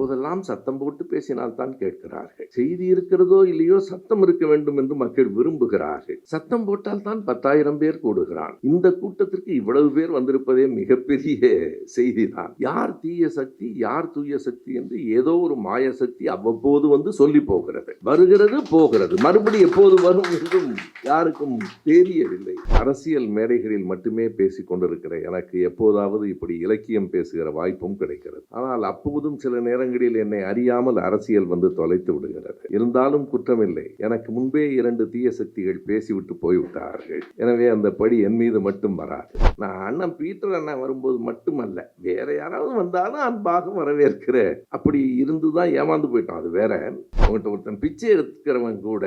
அப்போதெல்லாம் சத்தம் போட்டு பேசினால் தான் கேட்கிறார்கள். செய்தி இருக்கிறதோ இல்லையோ சத்தம் இருக்க வேண்டும் என்று மக்கள் விரும்புகிறார்கள். சத்தம் போட்டால் தான் பத்தாயிரம் பேர் கூடுகிறான். இந்த கூட்டத்திற்கு இவ்வளவு பேர் வந்திருப்பதே மிகப்பெரிய செய்திதான். யார் தீய சக்தி யார் தூய சக்தி என்று ஏதோ ஒரு மாய சக்தி அவ்வப்போது வந்து சொல்லி போகிறது. வருகிறது போகிறது. மறுபடி எப்போது வரும் என்றும் யாருக்கும் தெரியவில்லை. அரசியல் மேடைகளில் மட்டுமே பேசிக் கொண்டிருக்கிற எனக்கு எப்போதாவது இப்படி இலக்கியம் பேசுகிற வாய்ப்பும் கிடைக்கிறது. ஆனால் அப்போதும் சில நேரங்கள் நேரங்களில் என்னை அறியாமல் அரசியல் வந்து தொலைத்து விடுகிறது. இருந்தாலும் குற்றமில்லை. எனக்கு முன்பே இரண்டு தீய சக்திகள் பேசிவிட்டு போய்விட்டார்கள். எனவே அந்த படி என் மீது மட்டும் வராது. நான் அண்ணன் பீட்டர் அண்ணன் வரும்போது மட்டுமல்ல. வேற யாராவது வந்தாலும் அன்பாக வரவேற்கிறேன். அப்படி இருந்துதான் ஏமாந்து போயிட்டான். அது வேற. உங்கள்கிட்ட ஒருத்தன் பிச்சை எடுக்கிறவன் கூட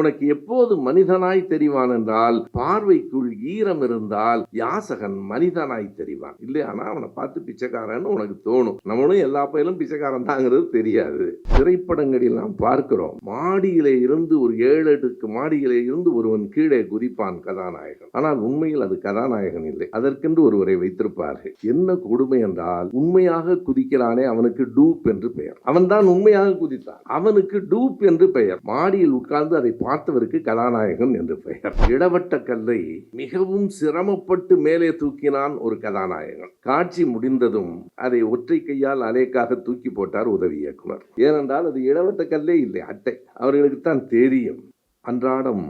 உனக்கு எப்போது மனிதனாய் தெரிவான் என்றால் பார்வைக்குள் ஈரம் இருந்தால் யாசகன் மனிதனாய் தெரிவான். இல்லையானா அவனை பார்த்து பிச்சைக்காரன்னு உனக்கு தோணும். நம்மளும் எல்லா பயிலும் பிச்சைக்காரன் தாங்கிறது தெரியாது. திரைப்படங்களில் நாம் பார்க்கிறோம். மாடியிலே இருந்து ஒரு ஏழு அடுக்கு மாடியிலே இருந்து ஒருவன் கீழே குதிப்பான் கதாநாயகன். ஆனால் உண்மையில் அது கதாநாயகன் இல்லை. அதற்கென்று ஒருவரை வைத்திருப்பார்கள். என்ன கொடுமை என்றால் உண்மையாக குதிக்கிறானே அவனுக்கு டூப் என்று பெயர். அவன்தான் உண்மையாக குதித்தான். அவனுக்கு டூப் என்று பெயர். மாடியில் உட்கார்ந்து அதை பார்த்தவருக்கு கதாநாயகன் என்று பெயர். இடவட்ட கல்லை மிகவும் சிரமப்பட்டு மேலே தூக்கினான் ஒரு கதாநாயகன். காட்சி முடிந்ததும் அதை ஒற்றை கையால் அலேக்காக தூக்கி போட்டார் உதவி இயக்குனர். ஏனென்றால் அது இடவட்ட கல்லே இல்லை அட்டை. அவர்களுக்கு தான் தெரியும். அன்றாடம்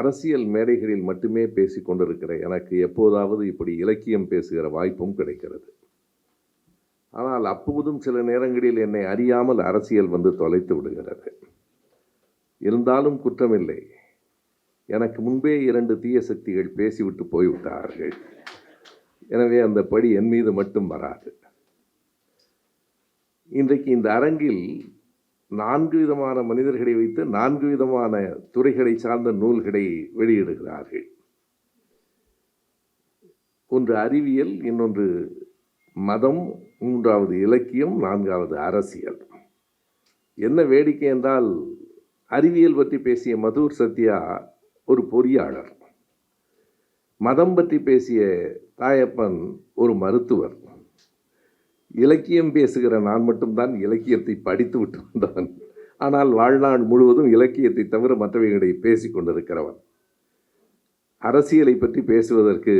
அரசியல் மேடைகளில் மட்டுமே பேசிக் கொண்டிருக்கிற எனக்கு எப்போதாவது இப்படி இலக்கியம் பேசுகிற வாய்ப்பும் கிடைக்கிறது. ஆனால் அப்போதும் சில நேரங்களில் என்னை அறியாமல் அரசியல் வந்து தொலைத்து விடுகிறது. இருந்தாலும் குற்றமில்லை. எனக்கு முன்பே இரண்டு தீய சக்திகள் பேசிவிட்டு போய்விட்டார்கள். எனவே அந்த படி என் மீது மட்டும் வராது. இன்றைக்கு இந்த அரங்கில் நான்கு விதமான மனிதர்களை வைத்து நான்கு விதமான துறைகளை சார்ந்த நூல்களை வெளியிடுகிறார்கள். ஒன்று அறிவியல் இன்னொன்று மதம் மூன்றாவது இலக்கியம் நான்காவது அரசியல். என்ன வேடிக்கை என்றால் அறிவியல் பற்றி பேசிய மதுர் சத்யா ஒரு பொறியாளர். மதம் பற்றி பேசிய தாயப்பன் ஒரு மருத்துவர். இலக்கியம் பேசுகிற நான் மட்டும்தான் இலக்கியத்தை படித்து விட்டு வந்தவன். ஆனால் வாழ்நாள் முழுவதும் இலக்கியத்தை தவிர மற்றவைகளை பேசி கொண்டிருக்கிறவன். அரசியலை பற்றி பேசுவதற்கு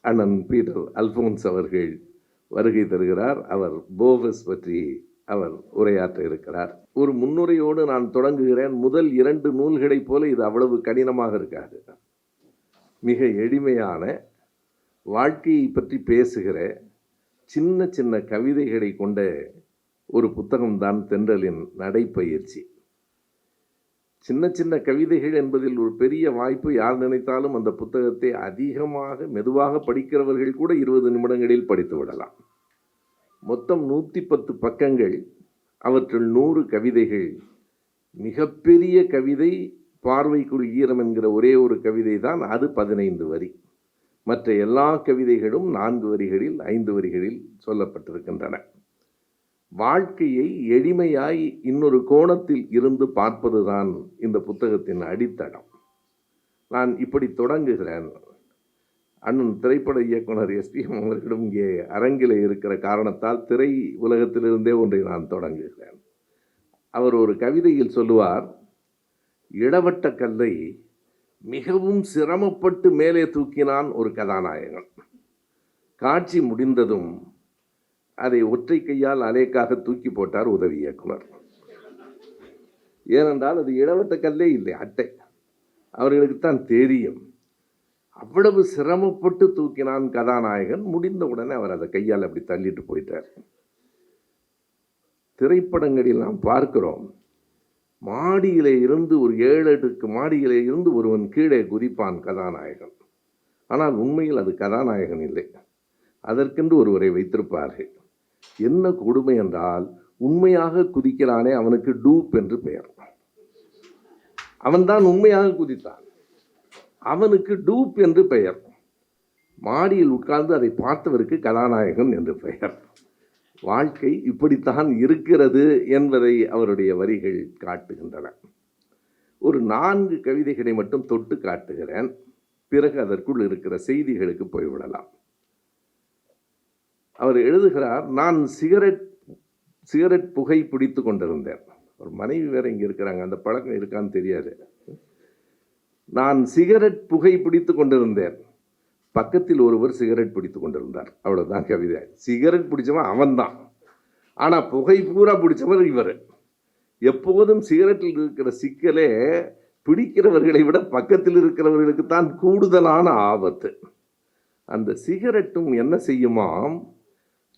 அண்ணன் பீட்டர் அல்போன்ஸ் அவர்கள் வருகை தருகிறார். அவர் போவஸ் பற்றி அவர் உரையாற்ற இருக்கிறார். ஒரு முன்னுரையோடு நான் தொடங்குகிறேன். முதல் இரண்டு நூல்களைப் போல இது அவ்வளவு கடினமாக இருக்காது. மிக எளிமையான வாழ்க்கையை பற்றி பேசுகிற சின்ன சின்ன கவிதைகளை கொண்ட ஒரு புத்தகம்தான் தென்றலின் நடைப்பயிற்சி. சின்ன சின்ன கவிதைகள் என்பதில் ஒரு பெரிய வாய்ப்பு யார் நினைத்தாலும் அந்த புத்தகத்தை அதிகமாக மெதுவாக படிக்கிறவர்கள் கூட இருபது நிமிடங்களில் படித்து விடலாம். மொத்தம் நூற்றி பத்து பக்கங்கள் அவற்றுள் நூறு கவிதைகள். மிகப்பெரிய கவிதை பார்வைக்குள் ஈரம் என்கிற ஒரே ஒரு கவிதை தான் அது பதினைந்து வரி. மற்ற எல்லா கவிதைகளும் நான்கு வரிகளில் ஐந்து வரிகளில் சொல்லப்பட்டிருக்கின்றன. வாழ்க்கையை எளிமையாய் இன்னொரு கோணத்தில் இருந்து பார்ப்பதுதான் இந்த புத்தகத்தின் அடித்தளம் நான் இப்படி தொடங்குகிறேன். அண்ணன் திரைப்பட இயக்குனர் எஸ்பிஎம் அவர்களிடம் இங்கே அரங்கில் இருக்கிற காரணத்தால் திரை உலகத்திலிருந்தே ஒன்றை நான் தொடங்குகிறேன். அவர் ஒரு கவிதையில் சொல்லுவார் இடவட்ட கல்லை மிகவும் சிரமப்பட்டு மேலே தூக்கினான் ஒரு கதாநாயகன். காட்சி முடிந்ததும் அதை ஒற்றை கையால் அலேக்காக தூக்கி போட்டார் உதவி இயக்குனர். ஏனென்றால் அது இடவட்ட கல்லே இல்லை அட்டை. அவர்களுக்கு தான் தெரியும். அவ்வளவு சிரமப்பட்டு தூக்கினான் கதாநாயகன். முடிந்த உடனே அவர் அதை கையால் அப்படி தள்ளிட்டு போயிட்டார். திரைப்படங்களில் நாம் பார்க்கிறோம். மாடியிலே இருந்து ஒரு ஏழு எட்டுக்கு மாடியிலே இருந்து ஒருவன் கீழே குதிப்பான் கதாநாயகன். ஆனால் உண்மையில் அது கதாநாயகன் இல்லை. அதற்கென்று ஒருவரை வைத்திருப்பார்கள். என்ன கொடுமை என்றால் உண்மையாக குதிக்கிறானே அவனுக்கு டூப் என்று பெயர். அவன்தான் உண்மையாக குதித்தான். அவனுக்கு டூப் என்று பெயர். மாடியில் உட்கார்ந்து அதை பார்த்தவருக்கு கதாநாயகன் என்று பெயர். வாழ்க்கை இப்படித்தான் இருக்கிறது என்பதை அவருடைய வரிகள் காட்டுகின்றன. ஒரு நான்கு கவிதைகளை மட்டும் தொட்டு காட்டுகிறேன். பிறகு அதற்குள் இருக்கிற செய்திகளுக்கு போய்விடலாம். அவர் எழுதுகிறார் நான் சிகரெட் சிகரெட் புகை பிடித்து கொண்டிருந்தேன். ஒரு மனைவி வேற இங்கே இருக்கிறாங்க அந்த பழக்கம் இருக்கான்னு தெரியாது. நான் சிகரெட் புகை பிடித்து கொண்டிருந்தேன். பக்கத்தில் ஒருவர் சிகரெட் பிடித்து கொண்டிருந்தார். அவ்வளோதான் கவிதை. சிகரெட் பிடிச்சவன் அவன்தான். ஆனால் புகை பூரா பிடிச்சவர் இவர். எப்போதும் சிகரெட்டில் இருக்கிற சிக்கலே பிடிக்கிறவர்களை விட பக்கத்தில் இருக்கிறவர்களுக்கு தான் கூடுதலான ஆபத்து. அந்த சிகரெட்டும் என்ன செய்யுமாம்?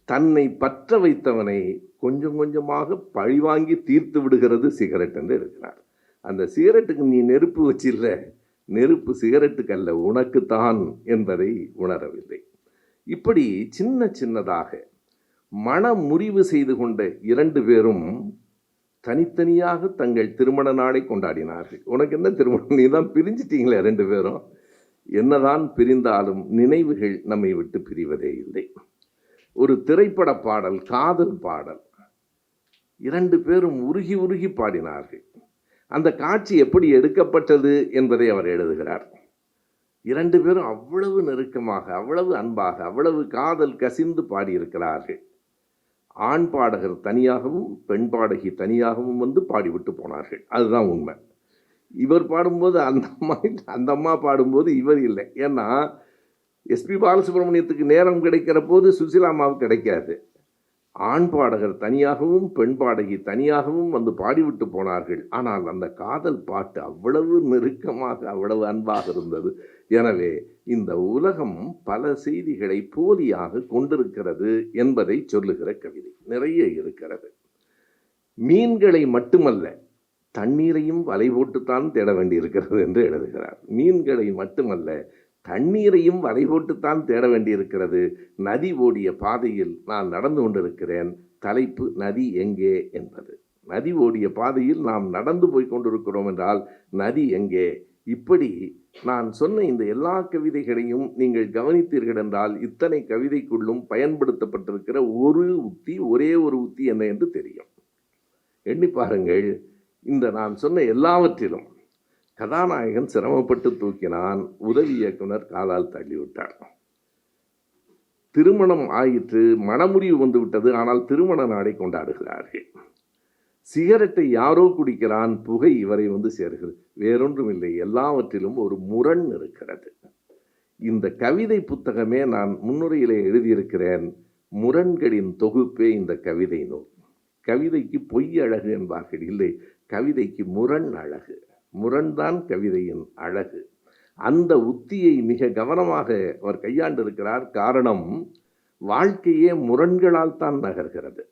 தன்னை பற்ற வைத்தவனை கொஞ்சம் கொஞ்சமாக பழிவாங்கி தீர்த்து விடுகிறது சிகரெட் என்று இருக்கிறார். அந்த சிகரெட்டுக்கு நீ நெருப்பு வச்சில்ல. நெருப்பு சிகரெட்டுக்கல்ல உனக்குத்தான் என்பதை உணரவில்லை. இப்படி சின்ன சின்னதாக மன முறிவு செய்து கொண்ட இரண்டு பேரும் தனித்தனியாக தங்கள் திருமண நாளை கொண்டாடினார்கள். உனக்கு என்ன திருமணம்? நீ தான் பிரிஞ்சிட்டீங்களே ரெண்டு பேரும். என்னதான் பிரிந்தாலும் நினைவுகள் நம்மை விட்டு பிரிவதே இல்லை. ஒரு திரைப்பட பாடல் காதல் பாடல். இரண்டு பேரும் உருகி உருகி பாடினார்கள். அந்த காட்சி எப்படி எடுக்கப்பட்டது என்பதை அவர் எழுதுகிறார். இரண்டு பேரும் அவ்வளவு நெருக்கமாக அவ்வளவு அன்பாக அவ்வளவு காதல் கசிந்து பாடியிருக்கிறார்கள். ஆண் பாடகர் தனியாகவும் பெண் பாடகி தனியாகவும் வந்து பாடிவிட்டு போனார்கள். அதுதான் உண்மை. இவர் பாடும்போது அந்த அம்மா அந்த அம்மா பாடும்போது இவர் இல்லை. ஏன்னா எஸ்பி பாலசுப்ரமணியத்துக்கு நேரம் கிடைக்கிற போது சுசிலாமாவுக்கு கிடைக்காது. ஆண் பாடகர் தனியாகவும் பெண் பாடகி தனியாகவும் வந்து பாடிவிட்டு போனார்கள். ஆனால் அந்த காதல் பாட்டு அவ்வளவு நெருக்கமாக அவ்வளவு அன்பாக இருந்தது. எனவே இந்த உலகம் பல செய்திகளை போலியாக கொண்டிருக்கிறது என்பதை சொல்லுகிற கவிதை நிறைய இருக்கிறது. மீன்களை மட்டுமல்ல தண்ணீரையும் வலை போட்டுத்தான் தேட வேண்டியிருக்கிறது என்று எழுதுகிறார். மீன்களை மட்டுமல்ல தண்ணீரையும் வரைபோட்டுத்தான் தேட வேண்டியிருக்கிறது. நதி ஓடிய பாதையில் நான் நடந்து கொண்டிருக்கிறேன். தலைப்பு நதி எங்கே என்பது. நதி ஓடிய பாதையில் நாம் நடந்து போய் கொண்டிருக்கிறோம் என்றால் நதி எங்கே? இப்படி நான் சொன்ன இந்த எல்லா கவிதைகளையும் நீங்கள் கவனித்தீர்கள் என்றால் இத்தனை கவிதைக்குள்ளும் பயன்படுத்தப்பட்டிருக்கிற ஒரு உத்தி ஒரே ஒரு உத்தி என்ன என்று தெரியும். எண்ணி பாருங்கள். இந்த நான் சொன்ன எல்லாவற்றிலும் கதாநாயகன் சிரமப்பட்டு தூக்கினான். உதவி இயக்குனர் காலால் தள்ளிவிட்டார் திருமணம் ஆயிற்று. மனமுறிவு வந்துவிட்டது. ஆனால் திருமண நாடை கொண்டாடுகிறார்கள். சிகரெட்டை யாரோ குடிக்கிறான். புகை இவரை வந்து சேர்கிறது. வேறொன்றும் இல்லை எல்லாவற்றிலும் ஒரு முரண் இருக்கிறது. இந்த கவிதை புத்தகமே நான் முன்னுரையிலே எழுதியிருக்கிறேன். முரண்களின் தொகுப்பே இந்த கவிதை நூல். கவிதைக்கு பொய் அழகு என்பார்கள். இல்லை கவிதைக்கு முரண் அழகு. முரண்தான் கவிதையின் அழகு. அந்த உத்தியை மிக கவனமாக அவர் கையாண்டிருக்கிறார். காரணம் வாழ்க்கையே முரண்களால் தான் நகர்கிறது.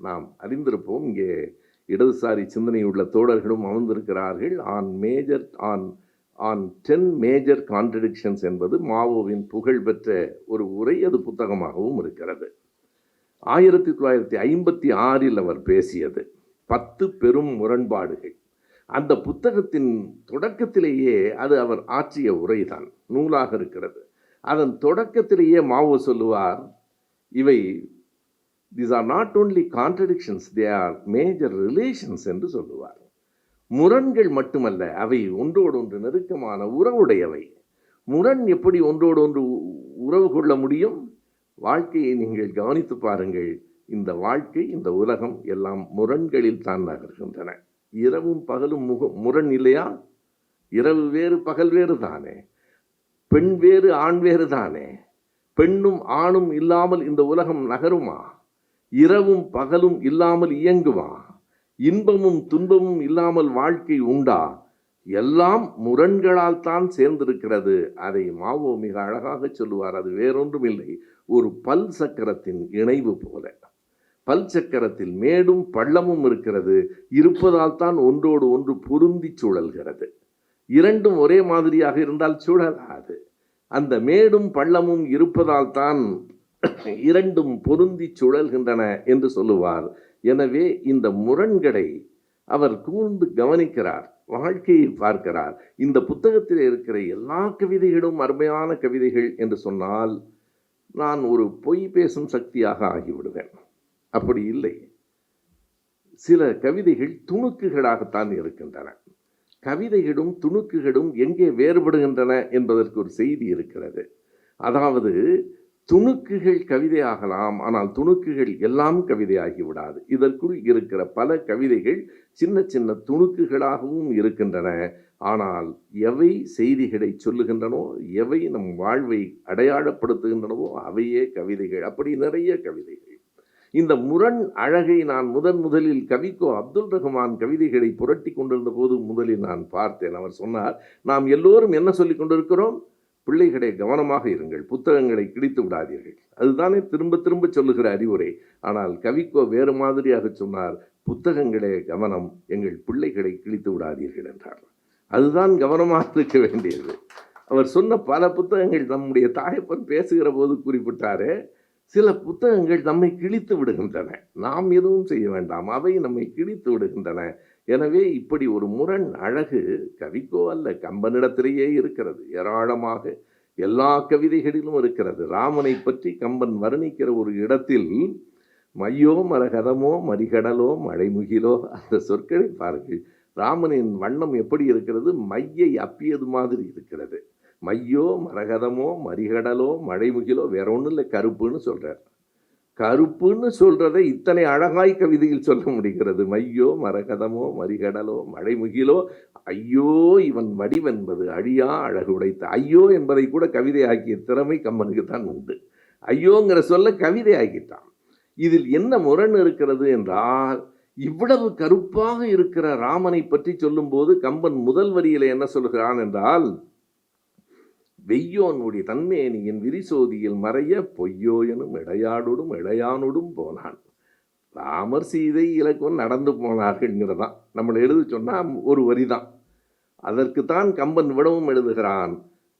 நாம் அறிந்திருப்போம் இங்கே இடதுசாரி சிந்தனை உள்ள தோழர்களும் அமர்ந்திருக்கிறார்கள். On major on on ten major contradictions என்பது மாவோவின் புகழ்பெற்ற ஒரு உரை. அது புத்தகமாகவும் இருக்கிறது. ஆயிரத்தி தொள்ளாயிரத்தி ஐம்பத்தி ஆறில் அவர் பேசியது பத்து பெரும் முரண்பாடுகள். அந்த புத்தகத்தின் தொடக்கத்திலேயே அது அவர் ஆற்றிய உரைதான் நூலாக இருக்கிறது. அதன் தொடக்கத்திலேயே மாவோ சொல்லுவார் இவை these are not only contradictions they are major relations என்று சொல்லுவார். முரண்கள் மட்டுமல்ல அவை ஒன்றோடு ஒன்று நெருக்கமான உறவுடையவை. முரண் எப்படி ஒன்றோடு ஒன்று உறவு கொள்ள முடியும்? வாழ்க்கையை நீங்கள் கவனித்து பாருங்கள். இந்த வாழ்க்கை இந்த உலகம் எல்லாம் முரண்களில் தான் நகர்கின்றன. இரவும் பகலும் முக முரண் இல்லையா இரவு வேறு பகல் வேறு தானே. பெண் வேறு ஆண் வேறு தானே. பெண்ணும் ஆணும் இல்லாமல் இந்த உலகம் நகருமா? இரவும் பகலும் இல்லாமல் இயங்குமா? இன்பமும் துன்பமும் இல்லாமல் வாழ்க்கை உண்டா? எல்லாம் முரண்களால் தான் சேர்ந்திருக்கிறது. அதை மாவோ மிக அழகாக சொல்லுவார். அது வேறொன்றும் இல்லை ஒரு பல் சக்கரத்தின் இணைவு போல. பல் சக்கரத்தில் மேடும் பள்ளமும் இருக்கிறது. இருப்பதால் தான் ஒன்றோடு ஒன்று பொருந்தி சுழல்கிறது. இரண்டும் ஒரே மாதிரியாக இருந்தால் சுழலாது. அந்த மேடும் பள்ளமும் இருப்பதால் தான் இரண்டும் பொருந்தி சுழல்கின்றன என்று சொல்லுவார். எனவே இந்த முரண்களை அவர் கூர்ந்து கவனிக்கிறார் வாழ்க்கையை பார்க்கிறார். இந்த புத்தகத்தில் இருக்கிற எல்லா கவிதைகளும் அருமையான கவிதைகள் என்று சொன்னால் நான் ஒரு பொய் பேசும் சக்தியாக ஆகிவிடுவேன். அப்படி இல்லை. சில கவிதைகள் துணுக்குகளாகத்தான் இருக்கின்றன. கவிதைகளும் துணுக்குகளும் எங்கே வேறுபடுகின்றன என்பதற்கு ஒரு செய்தி இருக்கிறது. அதாவது துணுக்குகள் கவிதையாகலாம் ஆனால் துணுக்குகள் எல்லாம் கவிதையாகி விடாது. இதற்குள் இருக்கிற பல கவிதைகள் சின்ன சின்ன துணுக்குகளாகவும் இருக்கின்றன. ஆனால் எவை செய்திகளை சொல்லுகின்றனோ எவை நம் வாழ்வை அடையாளப்படுத்துகின்றனவோ அவையே கவிதைகள். அப்படி நிறைய கவிதைகள். இந்த முரண் அழகை நான் முதன் முதலில் கவிக்கோ அப்துல் ரஹ்மான் கவிதைகளை புரட்டி கொண்டிருந்த போது முதலில் நான் பார்த்தேன். அவர் சொன்னார் நாம் எல்லோரும் என்ன சொல்லிக் கொண்டிருக்கிறோம்? பிள்ளைகளே கவனமாக இருங்கள். புத்தகங்களை கிழித்து விடாதீர்கள். அதுதானே திரும்ப திரும்ப சொல்லுகிற அறிவுரை. ஆனால் கவிக்கோ வேறு மாதிரியாக சொன்னார் புத்தகங்களே கவனம். எங்கள் பிள்ளைகளை கிழித்து விடாதீர்கள் என்றார். அதுதான் கவனமாக இருக்க வேண்டியது. அவர் சொன்ன பல புத்தகங்கள் நம்முடைய தாயப்பன் பேசுகிற போது குறிப்பிட்டாரே சில புத்தகங்கள் நம்மை கிழித்து விடுகின்றன. நாம் எதுவும் செய்ய வேண்டாம். அவை நம்மை கிழித்து விடுகின்றன. எனவே இப்படி ஒரு முரண் அழகு கவிக்கோ அல்ல கம்பனிடத்திலேயே இருக்கிறது. ஏராளமாக எல்லா கவிதைகளிலும் இருக்கிறது. ராமனை பற்றி கம்பன் வர்ணிக்கிற ஒரு இடத்தில் மையோ மரகதமோ மரிகடலோ மழைமுகிலோ அந்த சொற்களை பாருங்கள். ராமனின் வண்ணம் எப்படி இருக்கிறது? மையை அப்பியது மாதிரி இருக்கிறது. மையோ மரகதமோ மரிகடலோ மழைமுகிலோ வேற ஒன்றும் இல்லை கருப்புன்னு சொல்கிறார் கருப்புன்னு சொல்கிறதை இத்தனை அழகாய் கவிதையில் சொல்ல முடிகிறது. மையோ மரகதமோ மறிகடலோ மழைமுகிலோ ஐயோ இவன் வடிவென்பது அழியா அழகுடைத்த ஐயோ என்பதை கூட கவிதை ஆக்கிய திறமை கம்மனுக்கு தான் உண்டு. ஐயோங்கிற சொல்ல கவிதை ஆக்கிட்டான். இதில் என்ன முரண் இருக்கிறது என்றால் இவ்வளவு கருப்பாக இருக்கிற ராமனை பற்றி சொல்லும்போது கம்பன் முதல் வரியில் என்ன சொல்கிறான் என்றால் வெய்யோனுடைய தன்மேனியின் விரிசோதியில் மறைய பொய்யோ எனும் இடையாடோடும் இடையானோடும் போனான். ராமர் சீதை இலக்குவன் நடந்து போனார்கள்ங்கிறதான். நம்மளை எழுத சொன்னால் ஒரு வரி தான் அதற்கு தான் கம்பன் விடவும் எழுதுகிறான்.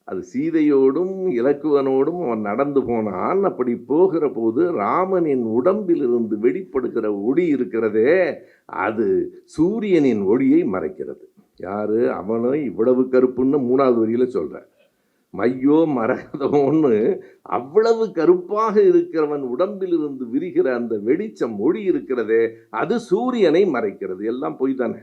அது சீதையோடும் இலக்குவனோடும் அவன் நடந்து போனான். அப்படி போகிற போது ராமனின் உடம்பிலிருந்து வெளிப்படுகிற ஒளி இருக்கிறதே அது சூரியனின் ஒளியை மறைக்கிறது. யாரு? அவனும் இவ்வளவு கருப்புன்னு மூணாவது வரியில் சொல்கிறார் மையோ மரகதமோன்னு அவ்வளவு கருப்பாக இருக்கிறவன் உடம்பிலிருந்து விரிகிற அந்த வெளிச்சம் ஒளி இருக்கிறதே அது சூரியனை மறைக்கிறது. எல்லாம் பொய் தானே?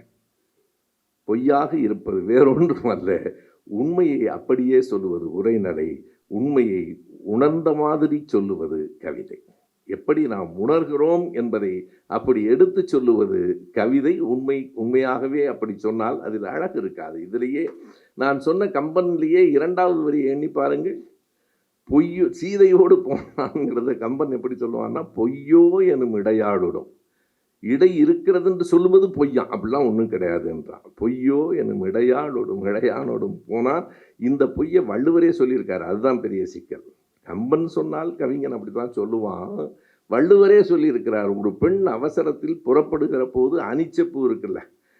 பொய்யாக இருப்பது வேறொன்றும் அல்ல. உண்மையை அப்படியே சொல்லுவது உரைநடை. உண்மையை உணர்ந்த மாதிரி சொல்லுவது கவிதை. எப்படி நாம் உணர்கிறோம் என்பதை அப்படி எடுத்து சொல்லுவது கவிதை. உண்மை உண்மையாகவே அப்படி சொன்னால் அதில் அழகு இருக்காது. இதிலேயே நான் சொன்ன கம்பன்லேயே இரண்டாவது வரி எண்ணி பாருங்கள். பொய்யோ சீதையோடு போனாங்கிறத கம்பன் எப்படி சொல்லுவான்னா பொய்யோ எனும் இடையாடுடும் இடை இருக்கிறதுன்னு சொல்லும்போது சொல்லுவது பொய்யான் அப்படிலாம் ஒன்றும் கிடையாது என்றான். பொய்யோ எனும் இடையாளோடும் இடையானோடும் போனால் இந்த பொய்யை வள்ளுவரே சொல்லியிருக்காரு. அதுதான் பெரிய சிக்கல். கம்பன் சொன்னால் கவிஞன் அப்படி தான் சொல்லுவான். வள்ளுவரே சொல்லியிருக்கிறார் ஒரு பெண் அவசரத்தில் புறப்படுகிற போது அனிச்சப்பூ இருக்குல்ல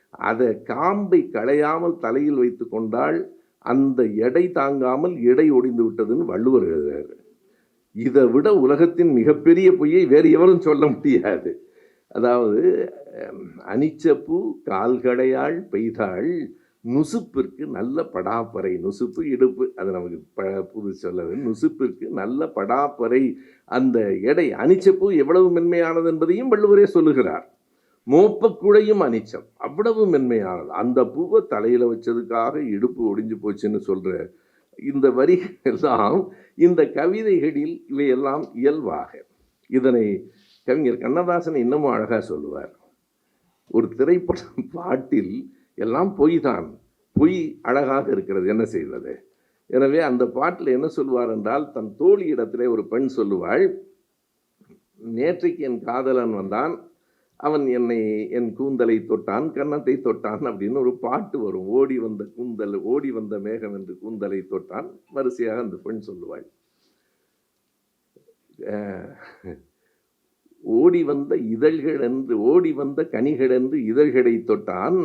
அதை காம்பை களையாமல் தலையில் வைத்து கொண்டால் அந்த எடை தாங்காமல் எடை ஒடிந்து விட்டதுன்னு வள்ளுவர் எழுதுறாரு. இதை விட உலகத்தின் மிகப்பெரிய பொய்யை வேறு எவரும் சொல்ல முடியாது. அதாவது அனிச்சப்பூ கால்கடையாள் பெய்தாள் நுசுப்பிற்கு நல்ல படாப்பறை நுசுப்பு இடுப்பு அது நமக்கு ப புது சொல்லது. நுசுப்பிற்கு நல்ல படாப்பறை அந்த எடை அனிச்சப்பூ எவ்வளவு மென்மையானது என்பதையும் வள்ளுவரே சொல்லுகிறார். மோப்பக்குழையும் அனிச்சம். அவ்வளவு மென்மையானது. அந்த பூவை தலையில் வச்சதுக்காக இடுப்பு ஒடிஞ்சு போச்சுன்னு சொல்கிற இந்த வரிகள் எல்லாம் இந்த கவிதைகளில் இவையெல்லாம் இயல்பாக. இதனை கவிஞர் கண்ணதாசன் இன்னமும் அழகாக சொல்லுவார். ஒரு திரைப்படம் பாட்டில் எல்லாம் பொய் தான் பொய் அழகாக இருக்கிறது. என்ன செய்வது? எனவே அந்த பாட்டில் என்ன சொல்வார் என்றால் தன் தோழி இடத்திலே ஒரு பெண் சொல்லுவாள் நேற்றைக்கு என் காதலன் வந்தான். அவன் என்னை என் கூந்தலை தொட்டான் கன்னத்தை தொட்டான் அப்படின்னு ஒரு பாட்டு வரும். ஓடி வந்த கூந்தல் ஓடி வந்த மேகம் என்று கூந்தலை தொட்டான். வரிசையாக அந்த பெண் சொல்லுவாள். ஓடி வந்த இதழ்கள் என்று ஓடி வந்த கனிகள் என்று இதழ்களை தொட்டான்.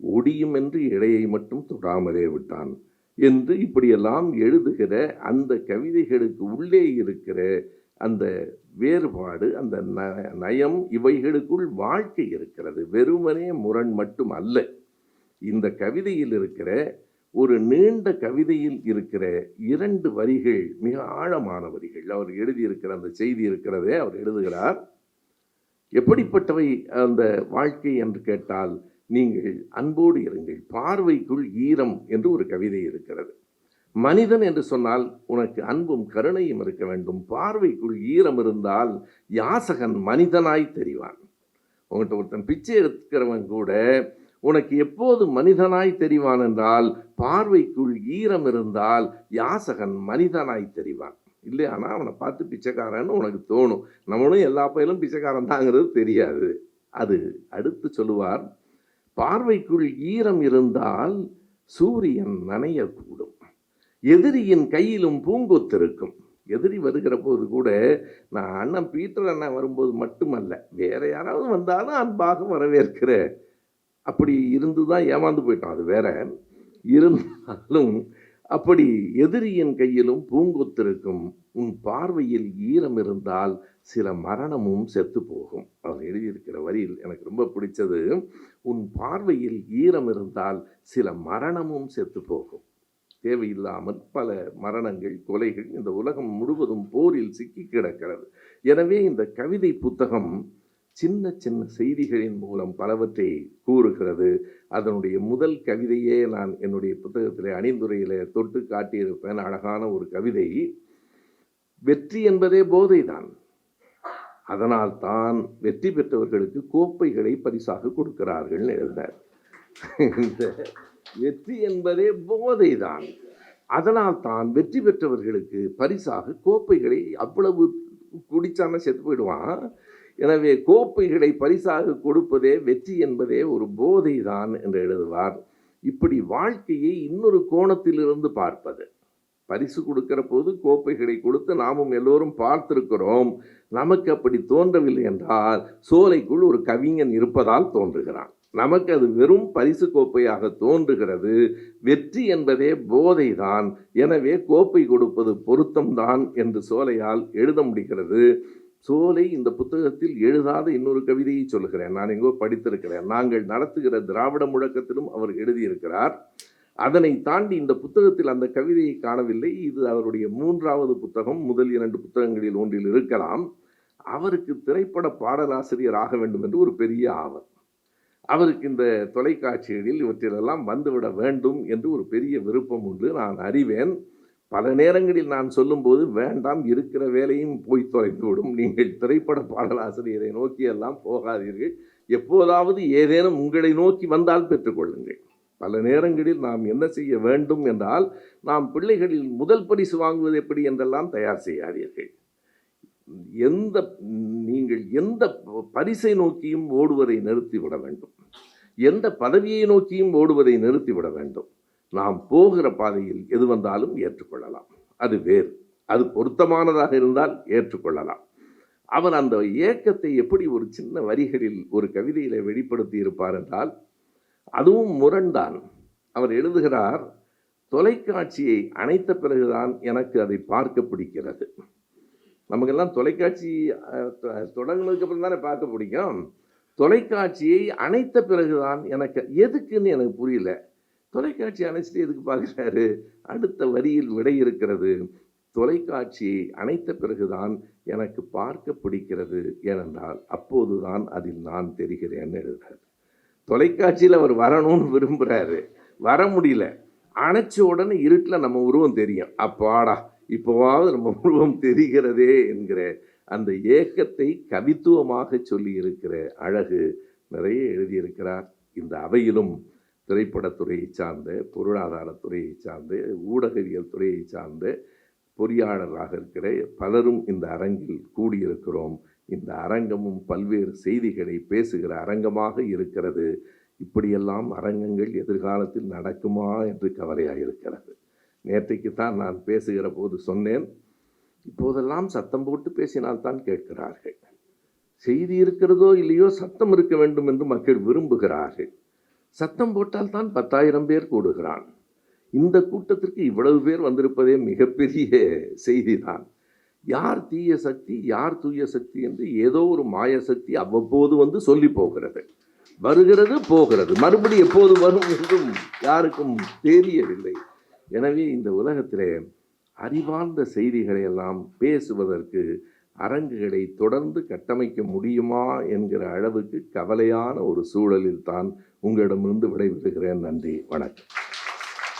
ஒடியும் என்று இடையை மட்டும் தொடாமலே விட்டான் என்று இப்படியெல்லாம் எழுதுகிற அந்த கவிதைகளுக்கு உள்ளே இருக்கிற அந்த வேறுபாடு அந்த ந நயம் இவைகளுக்குள் வாழ்க்கை இருக்கிறது. வெறுமனே முரண் மட்டும் அல்ல. இந்த கவிதையில் இருக்கிற ஒரு நீண்ட கவிதையில் இருக்கிற இரண்டு வரிகள் மிக ஆழமான வரிகள். அவர் எழுதியிருக்கிற அந்த செய்தி இருக்கிறதே அவர் எழுதுகிறார் எப்படிப்பட்டவை அந்த வாழ்க்கை என்று கேட்டால் நீங்கள் அன்போடு இருங்கள். பார்வைக்குள் ஈரம் என்று ஒரு கவிதை இருக்கிறது. மனிதன் என்று சொன்னால் உனக்கு அன்பும் கருணையும் இருக்க வேண்டும். பார்வைக்குள் ஈரம் இருந்தால் யாசகன் மனிதனாய் தெரிவான். உங்கள்கிட்ட ஒருத்தன் பிச்சை எடுக்கிறவன் கூட உனக்கு எப்போது மனிதனாய் தெரிவான் என்றால் பார்வைக்குள் ஈரம் இருந்தால் யாசகன் மனிதனாய் தெரிவான். இல்லையானா அவனை பார்த்து பிச்சைக்காரன்னு உனக்கு தோணும். நம்மளும் எல்லா பயிலும் பிச்சைக்காரன் தாங்கிறது தெரியாது. அது அடுத்து சொல்லுவார் பார்வைக்குள் ஈரம் இருந்தால் சூரியன் நனையக்கூடும். எதிரியின் கையிலும் பூங்கொத்திருக்கும். எதிரி வருகிற போது கூட நான் அண்ணன் பீட்டர் அண்ணன் வரும்போது மட்டுமல்ல வேற யாராவது வந்தாலும் அன்பாக வரவேற்கிற. அப்படி இருந்து தான் ஏமாந்து போயிட்டோம் அது வேற. இருந்தாலும் அப்படி எதிரியின் கையிலும் பூங்கொத்திருக்கும். உன் பார்வையில் ஈரம் இருந்தால் சில மரணமும் செத்து போகும் அவர் எழுதியிருக்கிற வரியில் எனக்கு ரொம்ப பிடிச்சது உன் பார்வையில் ஈரம் இருந்தால் சில மரணமும் செத்து போகும் தேவையில்லாமல் பல மரணங்கள் கொலைகள் இந்த உலகம் முழுவதும் போரில் சிக்கி கிடக்கிறது. எனவே இந்த கவிதை புத்தகம் சின்ன சின்ன செய்திகளின் மூலம் பலவற்றை கூறுகிறது. அதனுடைய முதல் கவிதையே நான் என்னுடைய புத்தகத்தில் அணிந்துரையிலே தொட்டு காட்டியிருப்பேன். அழகான ஒரு கவிதை. வெற்றி என்பதே போதைதான். அதனால் தான் வெற்றி பெற்றவர்களுக்கு கோப்பைகளை பரிசாக கொடுக்கிறார்கள் எழுதினார் இந்த வெற்றி என்பதே போதைதான். அதனால் தான் வெற்றி பெற்றவர்களுக்கு பரிசாக கோப்பைகளை அவ்வளவு குடிச்சான செத்து போயிடுவான்? எனவே கோப்பைகளை பரிசாக கொடுப்பதே வெற்றி என்பதே ஒரு போதை தான் என்று எழுதுவார். இப்படி வாழ்க்கையை இன்னொரு கோணத்திலிருந்து பார்ப்பது. பரிசு கொடுக்கிற போது கோப்பைகளை கொடுத்து நாமும் எல்லோரும் பார்த்திருக்கிறோம். நமக்கு அப்படி தோன்றவில்லை என்றால் சோலைக்குள் ஒரு கவிஞன் இருப்பதால் தோன்றுகிறான். நமக்கு அது வெறும் பரிசு கோப்பையாக தோன்றுகிறது. வெற்றி என்பதே போதைதான். எனவே கோப்பை கொடுப்பது பொருத்தம்தான் என்று சோலையால் எழுத முடிகிறது. சோலை இந்த புத்தகத்தில் எழுதாத இன்னொரு கவிதையை சொல்கிறேன் நான் எங்கோ படித்திருக்கிறேன். நாங்கள் நடத்துகிற திராவிட முழக்கத்திலும் அவர் எழுதியிருக்கிறார். அதனை தாண்டி இந்த புத்தகத்தில் அந்த கவிதையை காணவில்லை. இது அவருடைய மூன்றாவது புத்தகம். முதல் இரண்டு புத்தகங்களில் ஒன்றில் இருக்கலாம். அவருக்கு திரைப்பட பாடலாசிரியர் ஆக வேண்டும் என்று ஒரு பெரிய ஆவல். அவருக்கு இந்த தொலைக்காட்சிகளில் இவற்றிலெல்லாம் வந்துவிட வேண்டும் என்று ஒரு பெரிய விருப்பம் உண்டு நான் அறிவேன். பல நேரங்களில் நான் சொல்லும்போது வேண்டாம் இருக்கிற வேலையும் போய் தொலைத்துவிடும். நீங்கள் திரைப்பட பாடலாசிரியரை நோக்கியெல்லாம் போகாதீர்கள். எப்போதாவது ஏதேனும் உங்களை நோக்கி வந்தால் பெற்றுக்கொள்ளுங்கள் பல நேரங்களில் நாம் என்ன செய்ய வேண்டும் என்றால் நாம் பிள்ளைகளில் முதல் பரிசு வாங்குவது எப்படி என்றெல்லாம் தயார் செய்யாதீர்கள். எந்த நீங்கள் எந்த பரிசை நோக்கியும் ஓடுவதை நிறுத்திவிட வேண்டும். எந்த பதவியை நோக்கியும் ஓடுவதை நிறுத்திவிட வேண்டும். நாம் போகிற பாதையில் எது வந்தாலும் ஏற்றுக்கொள்ளலாம். அது வேறு. அது பொருத்தமானதாக இருந்தால் ஏற்றுக்கொள்ளலாம். அவர் அந்த ஏக்கத்தை எப்படி ஒரு சின்ன வரிகளில் ஒரு கவிதையில் வெளிப்படுத்தி இருப்பார் என்றால் அதுவும் முரண்டான் அவர் எழுதுகிறார் தொலைக்காட்சியை அணைத்த பிறகுதான் எனக்கு அதை பார்க்க பிடிக்கிறது. நமக்கெல்லாம் தொலைக்காட்சி அஹ், தொ- அப்புறம் தானே பார்க்க பிடிக்கும். தொலைக்காட்சியை அணைத்த பிறகுதான் எனக்கு எதுக்குன்னு எனக்கு புரியல. தொலைக்காட்சி அணைச்சிட்டு எதுக்கு பார்க்குறாரு? அடுத்த வரியில் விடை இருக்கிறது. தொலைக்காட்சியை அணைத்த பிறகுதான் எனக்கு பார்க்க பிடிக்கிறது ஏனென்றால் அப்போதுதான் அதில் நான் தெரிகிறேன்னு எழுதுறாரு. தொலைக்காட்சியில் அவர் வரணும்னு விரும்புகிறாரு வர முடியல. அணைச்ச உடனே இருட்டில் நம்ம உருவம் தெரியும். அப்பாடா இப்போவாவது நம்ம உருவம் தெரிகிறதே என்கிற அந்த ஏக்கத்தை கவித்துவமாக சொல்லி இருக்கிற அழகு நிறைய எழுதியிருக்கிறார். இந்த அவையிலும் திரைப்படத்துறையை சார்ந்த பொருளாதாரத்துறையை சார்ந்த ஊடகவியல் துறையை சார்ந்த பொறியாளராக இருக்கிற பலரும் இந்த அரங்கில் கூடியிருக்கிறோம். இந்த அரங்கமும் பல்வேறு செய்திகளை பேசுகிற அரங்கமாக இருக்கிறது. இப்படியெல்லாம் அரங்கங்கள் எதிர்காலத்தில் நடக்குமா என்று கவலையாக இருக்கிறது நேற்றைக்கு தான் நான் பேசுகிற போது சொன்னேன். இப்போதெல்லாம் சத்தம் போட்டு பேசினால்தான் கேட்கிறார்கள். செய்தி இருக்கிறதோ இல்லையோ சத்தம் இருக்க வேண்டும் என்று மக்கள் விரும்புகிறார்கள். சத்தம் போட்டால் தான் பத்தாயிரம் பேர் கூடுகிறான். இந்த கூட்டத்திற்கு இவ்வளவு பேர் வந்திருப்பதே மிகப்பெரிய செய்திதான். யார் தீய சக்தி யார் தூய சக்தி என்று ஏதோ ஒரு மாய சக்தி அவ்வப்போது வந்து சொல்லி போகிறது. வருகிறது போகிறது. மறுபடி எப்போது வரும் என்றும் யாருக்கும் தெரியவில்லை. எனவே இந்த உலகத்திலே அறிவார்ந்த செய்திகளை எல்லாம் பேசுவதற்கு அரங்குகளை தொடர்ந்து கட்டமைக்க முடியுமா என்கிற அளவுக்கு கவலையான ஒரு சூழலில் தான் உங்களிடமிருந்து விடைபெறுகிறேன். நன்றி. வணக்கம்.